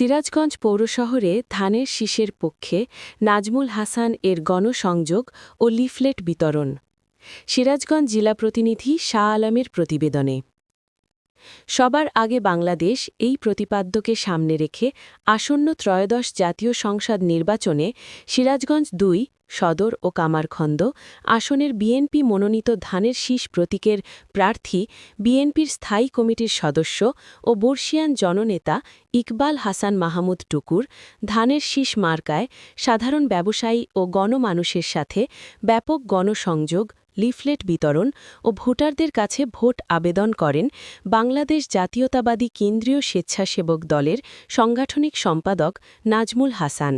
সিরাজগঞ্জ পৌরশহরে ধানের শীষের পক্ষে নাজমুল হাসান এর গণসংযোগ ও লিফলেট বিতরণ। সিরাজগঞ্জ জেলা প্রতিনিধি শাহ আলমের প্রতিবেদনে। সবার আগে বাংলাদেশ এই প্রতিপাদ্যকে সামনে রেখে আসন্ন ত্রয়োদশ জাতীয় সংসদ নির্বাচনে সিরাজগঞ্জ দুই, সদর ও কামারখন্দ আসনের বিএনপি মনোনীত ধানের শীষ প্রতীকের প্রার্থী, বিএনপির স্থায়ী কমিটির সদস্য ও বর্ষিয়ান জননেতা ইকবাল হাসান মাহমুদ টুকুর ধানের শীষ মার্কায় সাধারণ ব্যবসায়ী ও গণমানুষের সাথে ব্যাপক গণসংযোগ লিফলেট বিতরণ ও ভোটারদের কাছে ভোট আবেদন করেন বাংলাদেশ জাতীয়তাবাদী কেন্দ্রীয় স্বেচ্ছাসেবক দলের সাংগঠনিক সম্পাদক নাজমুল হাসান।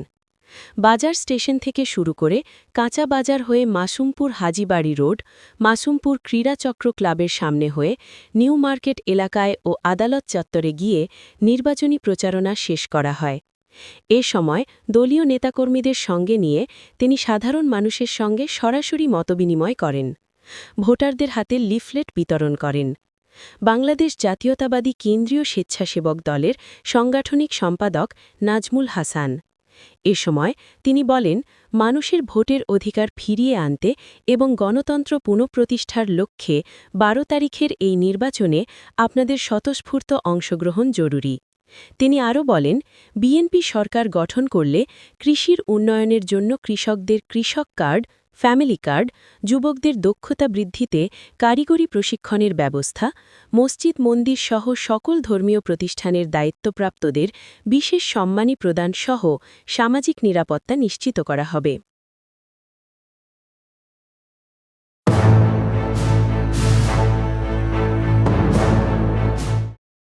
বাজার স্টেশন থেকে শুরু করে কাঁচা বাজার হয়ে মাসুমপুর হাজিবাড়ি রোড, মাসুমপুর ক্রীড়াচক্র ক্লাবের সামনে হয়ে নিউ মার্কেট এলাকায় ও আদালত চত্বরে গিয়ে নির্বাচনী প্রচারণা শেষ করা হয়। এ সময় দলীয় নেতাকর্মীদের সঙ্গে নিয়ে তিনি সাধারণ মানুষের সঙ্গে সরাসরি মতবিনিময় করেন। ভোটারদের হাতে লিফলেট বিতরণ করেন। বাংলাদেশ জাতীয়তাবাদী কেন্দ্রীয় স্বেচ্ছাসেবক দলের সাংগঠনিক সম্পাদক নাজমুল হাসান। এ সময় তিনি বলেন, মানুষের ভোটের অধিকার ফিরিয়ে আনতে এবং গণতন্ত্র পুনঃপ্রতিষ্ঠার লক্ষ্যে বারো তারিখের এই নির্বাচনে আপনাদের স্বতঃস্ফূর্ত অংশগ্রহণ জরুরি। তিনি আরও বলেন, বিএনপি সরকার গঠন করলে কৃষির উন্নয়নের জন্য কৃষকদের কৃষক কার্ড, ফ্যামিলি কার্ড, যুবকদের দক্ষতা বৃদ্ধিতে কারিগরি প্রশিক্ষণের ব্যবস্থা, মসজিদ, মন্দির সহ সকল ধর্মীয় প্রতিষ্ঠানের দায়িত্বপ্রাপ্তদের বিশেষ সম্মানী প্রদান সহ সামাজিক নিরাপত্তা নিশ্চিত করা হবে।